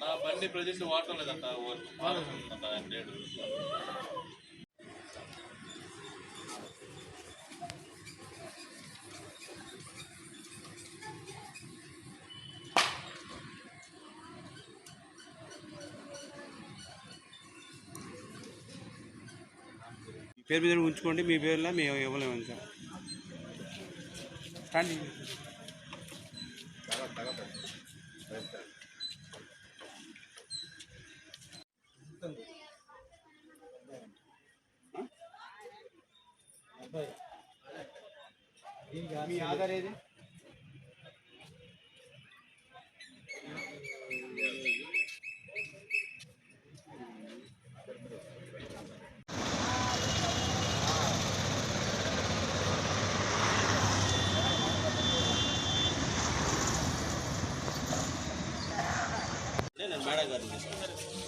నా బండి ప్రజెంట్ వాడటం లేదంట వాడుతుందంట లేడు పేరు మీద ఉంచుకోండి మీ పేరులో మేము ఇవ్వలేము ఇంకా. స్టాండ్. మీ ఆధార్ ఏది? Maragarilla.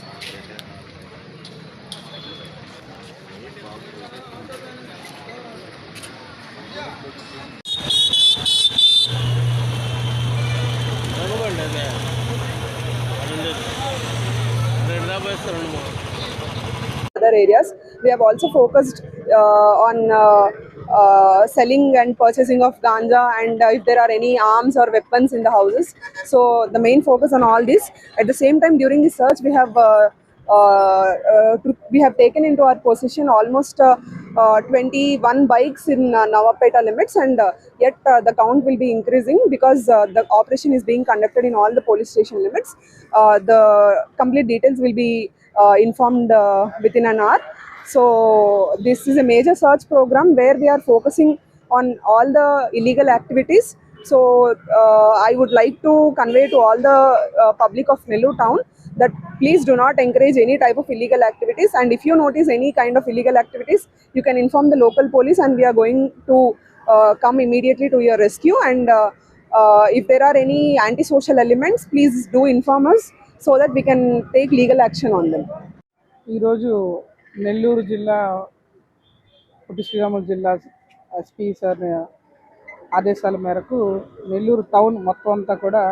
ముందురా ఏ రోజు ఏ రోజు చిన్న చూడ కదా తగ్గబండి అదే రెండు రెండు దాకా వేస్తారు రెండు మూడు other areas. We have also focused uh, on uh, uh, selling and purchasing of ganja and if there are any arms or weapons in the houses. So the main focus on all this. At the same time, during the search, we have uh, uh, we have taken into our possession almost uh, uh, 21 bikes in uh, Nawapeta limits, and uh, yet uh, the count will be increasing because uh, the operation is being conducted in all the police station limits. Uh, the complete details will be uh, informed uh, within an hour. So this is a major search program where we are focusing on all the illegal activities. So uh, I would like to convey to all the uh, public of Nellore town that please do not encourage any type of illegal activities. And if you notice any kind of illegal activities, you can inform the local police, and we are going to uh, come immediately to your rescue. And uh, uh, if there are any antisocial elements, please do inform us so that we can take legal action on them. ఈరోజు నెల్లూరు జిల్లా పొట్టి శ్రీరాములు జిల్లా SP sir ఆదేశాల మేరకు Nellore town మొత్తం అంతా కూడా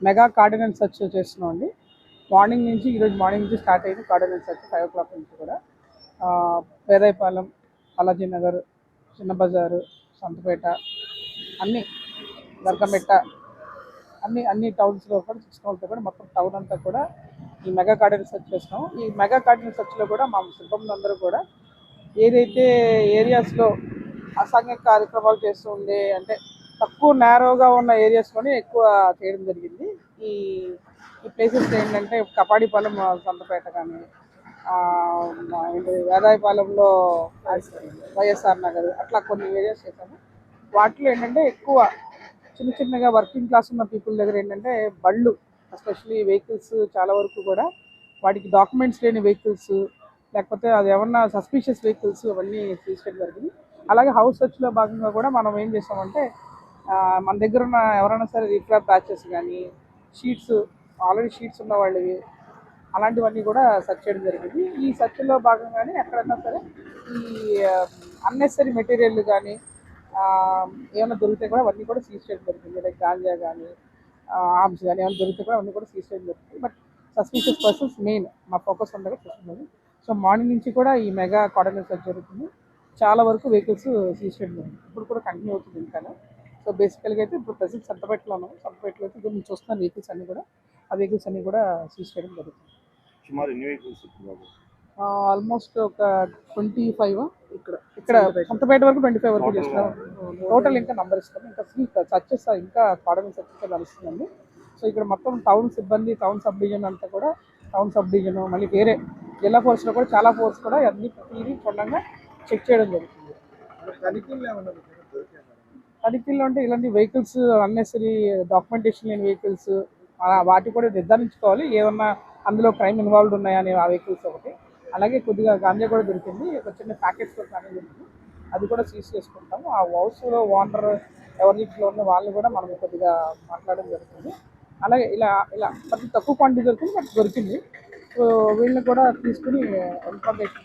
mega cardinal search చేస్తున్నాం అండి. మార్నింగ్ నుంచి ఈరోజు మార్నింగ్ నుంచి స్టార్ట్ అయింది cardinal search five o'clock నుంచి కూడా. ఆ, పేదాయపాలెం బాలాజీ నగర్ చిన్న బజారు సంతపేట అన్ని దర్గమెట్ట అన్ని అన్ని టౌన్స్లో కూడా సిక్స్ టౌన్స్లో కూడా మొత్తం టౌన్ అంతా కూడా ఈ మెగా కార్డెన్ సర్చ్ చేస్తాం ఈ మెగా కార్డెన్ సర్చ్లో కూడా మా సిబ్బంది అందరూ కూడా ఏదైతే ఏరియాస్లో అసాంఘిక కార్యక్రమాలు చేస్తూ ఉండే అంటే తక్కువ నేరోగా ఉన్న ఏరియాస్లోనే ఎక్కువ చేయడం జరిగింది. ఈ ఈ ప్లేసెస్ ఏంటంటే కపాడిపాలెం సొంతపేట కానీ ఏంటి వేదాయపాలెంలో వైఎస్ఆర్ నగర్ అట్లా కొన్ని ఏరియాస్ చేశాము. వాటిలో ఏంటంటే ఎక్కువ చిన్న చిన్నగా వర్కింగ్ క్లాస్ ఉన్న పీపుల్ దగ్గర ఏంటంటే బళ్ళు ఎస్పెషలీ వెహికల్స్ చాలా వరకు కూడా వాటికి డాక్యుమెంట్స్ లేని వెహికల్స్ లేకపోతే అది ఏమన్నా సస్పీషియస్ వెహికల్స్ అవన్నీ సీజ్ చేయడం జరిగింది. అలాగే హౌస్ సెర్చ్లో భాగంగా కూడా మనం ఏం చేసామంటే మన దగ్గర ఉన్న ఎవరైనా సరే రీఫ్లాప్ ప్యాచెస్ కానీ షీట్స్ ఆల్రెడీ షీట్స్ ఉన్న వాళ్ళవి అలాంటివన్నీ కూడా సెర్చ్ చేయడం జరిగింది. ఈ సెర్చ్లో భాగంగానే ఎక్కడైనా సరే ఈ అన్నెసరీ మెటీరియల్ కానీ ఏమైనా దొరికితే కూడా అవన్నీ కూడా సీజ్ చేయడం జరిగింది. లైక్ గాంజా కానీ ఆర్మ్స్ కానీ ఏమైనా దొరికితే కూడా అవన్నీ కూడా సీజ్ చేయడం జరుగుతుంది. బట్ సస్పీషియస్ పర్సన్స్ మెయిన్ మా ఫోకస్ ఉండగా చూస్తున్నది సో మార్నింగ్ నుంచి కూడా ఈ మెగా కోఆర్డినేట్ సెర్చ్ జరుగుతుంది. చాలా వరకు వెహికల్స్ సీజ్ చేయడం ఇప్పుడు కూడా కంటిన్యూ అవుతుంది ఇంకా సో బేసికల్గా అయితే ఇప్పుడు ప్రజెంట్ సంతపేటలో ఉన్నాం సంతపేటలో అయితే ఇప్పుడు నేను వెహికల్స్ అన్నీ కూడా ఆ వెహికల్స్ అన్నీ కూడా సీజ్ చేయడం జరుగుతుంది. సుమారు ఎన్ని వెహికల్స్ ఆల్మోస్ట్ ఒక ట్వంటీ ఫైవ్ ఇక్కడ. ఇక్కడ సంతపేట వరకు ట్వంటీ ఫైవ్ వరకు చేస్తున్నాం. టోటల్ ఇంకా నంబర్ ఇస్తాం. ఇంకా ఫుల్ సర్చెస్ ఇంకా కోఆర్డినేట్ సర్చెస్ నడుస్తుందండి. సో ఇక్కడ మొత్తం టౌన్ సిబ్బంది టౌన్ సబ్ డివిజన్ అంతా కూడా టౌన్ సబ్ డివిజన్ మళ్ళీ వేరే జిల్లా ఫోర్స్లో కూడా చాలా ఫోర్స్ కూడా అన్ని ప్రతిదీ క్షుణ్ణంగా చెక్ చేయడం జరుగుతుంది. తనిఖీలు అంటే ఇలాంటి వెహికల్స్ అన్నెసరీ డాక్యుమెంటేషన్ లేని వెహికల్స్ వాటి కూడా నిర్ధారించుకోవాలి. ఏమన్నా అందులో క్రైమ్ ఇన్వాల్వ్డ్ ఉన్నాయా అనే ఆ వెహికల్స్ ఒకటి. అలాగే కొద్దిగా గాంజా కూడా దొరికింది. ఒక చిన్న ప్యాకెట్స్ కూడా కానీ దొరికింది. అది కూడా సీజ్ చేసుకుంటాము. ఆ హౌస్లో ఓనర్ ఎవరిలో ఉన్న వాళ్ళు కూడా మనం కొద్దిగా మాట్లాడడం జరుగుతుంది. అలాగే ఇలా ఇలా ప్రతి తక్కువ క్వాంటిటీ దొరికింది బట్ దొరికింది. సో వీళ్ళని కూడా తీసుకుని ఇన్ఫర్మేషన్